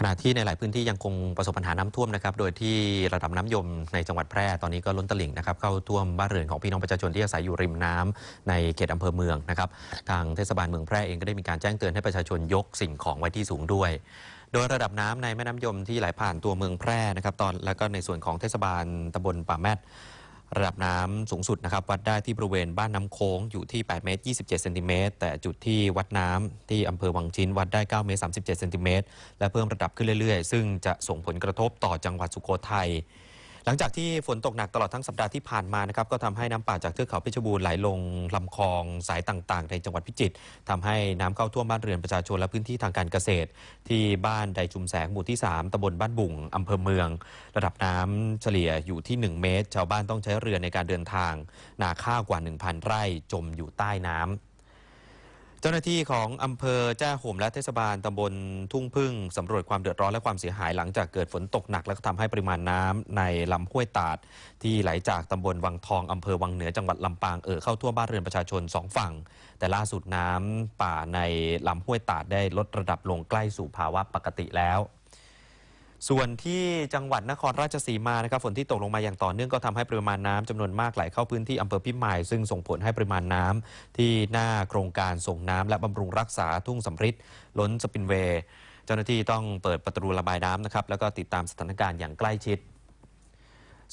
ขณะที่ในหลายพื้นที่ยังคงประสบปัญหาน้ำท่วมนะครับ โดยที่ระดับน้ำยมในจังหวัดแพร่ตอนนี้ก็ล้นตลิ่งนะครับเข้าท่วมบ้านเรือนของพี่น้องประชาชนที่อาศัยอยู่ริมน้ำในเขตอำเภอเมืองนะครับ ทางเทศบาลเมืองแพร่เองก็ได้มีการแจ้งเตือนให้ประชาชนยกสิ่งของไว้ที่สูงด้วย โดยระดับน้ำในแม่น้ำยมที่ไหลผ่านตัวเมืองแพร่นะครับตอนแล้วก็ในส่วนของเทศบาลตำบลป่าแมด ระดับน้ำสูงสุดนะครับวัดได้ที่บริเวณบ้านน้ำโค้งอยู่ที่8เมตร27เซนติเมตรแต่จุดที่วัดน้ำที่อำเภอวังชิ้นวัดได้9เมตร37เซนติเมตรและเพิ่มระดับขึ้นเรื่อยๆ ซึ่งจะส่งผลกระทบต่อจังหวัดสุโขทัย หลังจากที่ฝนตกหนักตลอดทั้งสัปดาห์ที่ผ่านมานะครับก็ทำให้น้ำป่าจากเทือกเขาเพชรบูรณ์ไหลลงลำคลองสายต่างๆ ในจังหวัดพิจิตรทำให้น้ำเข้าท่วมบ้านเรือนประชาชนและพื้นที่ทางการเกษตร ที่บ้านไดจุมแสงหมู่ที่ 3ตำบลบ้านบุ่งอำเภอเมือง ระดับน้ำเฉลี่ยอยู่ที่ 1 เมตร ชาวบ้านต้องใช้เรือในการเดินทาง นาข้าวกว่า 1,000 ไร่จมอยู่ใต้น้ำเจ้าหน้าที่ของอำเภอแจ้ห่มและเทศบาลตำบลทุ่งพึ่งสำรวจความเดือดร้อนและความเสียหายหลังจากเกิดฝนตกหนัก และทำให้ปริมาณน้ำในลำห้วยตาด ที่ไหลจากตำบลวังทองอำเภอวังเหนือจังหวัดลำปางเอ่อเข้าท่วมบ้านเรือนประชาชนสองฝั่ง แต่ล่าสุดน้ำป่าในลำห้วยตาดได้ลดระดับลงใกล้สู่ภาวะปกติแล้ว ส่วนที่จังหวัดนครราชสีมานะครับฝนที่ตกลงมาอย่างต่อเนื่องก็ทำให้ปริมาณน้ำจำนวนมากไหลเข้าพื้นที่อำเภอพิมาย ซึ่งส่งผลให้ปริมาณน้ำที่หน้าโครงการส่งน้ำและบำรุงรักษาทุ่งสำริดล้นสปินเวย์ เจ้าหน้าที่ต้องเปิดประตูระบายน้ำนะครับแล้วก็ติดตามสถานการณ์อย่างใกล้ชิด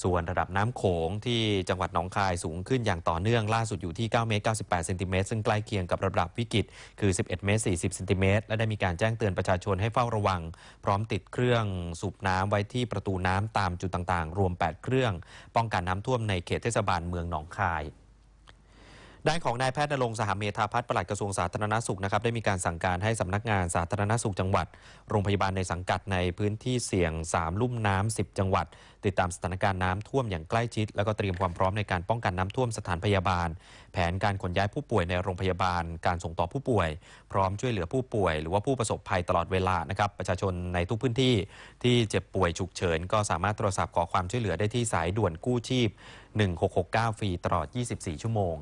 ส่วนระดับน้ำโขงที่จังหวัดหนองคายสูงขึ้นอย่างต่อเนื่องล่าสุดอยู่ที่ 9 เมตร 98 เซนติเมตร ซึ่งใกล้เคียงกับระดับวิกฤต คือ 11 เมตร 40 เซนติเมตร และได้มีการแจ้งเตือนประชาชนให้เฝ้าระวัง พร้อมติดเครื่องสูบน้ำไว้ที่ประตูน้ำตามจุดต่างๆ รวม 8 เครื่อง ป้องกันน้ำท่วมในเขตเทศบาลเมืองหนองคาย ด้านของนายแพทย์นรงค์สหเมธาพัฒน์ปลัดกระทรวงสาธารณสุขนะครับได้มีการสั่งการให้สำนักงานสาธารณสุขจังหวัด โรงพยาบาลในสังกัดในพื้นที่เสี่ยง 3 ลุ่มน้ำ10 จังหวัด ติดตามสถานการณ์น้ำท่วมอย่างใกล้ชิด แล้วก็เตรียมความพร้อมในการป้องกันน้ำท่วมสถานพยาบาล แผนการขนย้ายผู้ป่วยในโรงพยาบาล การส่งต่อผู้ป่วย พร้อมช่วยเหลือผู้ป่วย หรือว่าผู้ประสบภัยตลอดเวลานะครับประชาชนในทุกพื้นที่ที่เจ็บป่วยฉุกเฉิน ก็สามารถโทรศัพท์ขอความช่วยเหลือได้ที่สายด่วนกู้ชีพ 1669 ฟรีตลอด 24 ชั่วโมง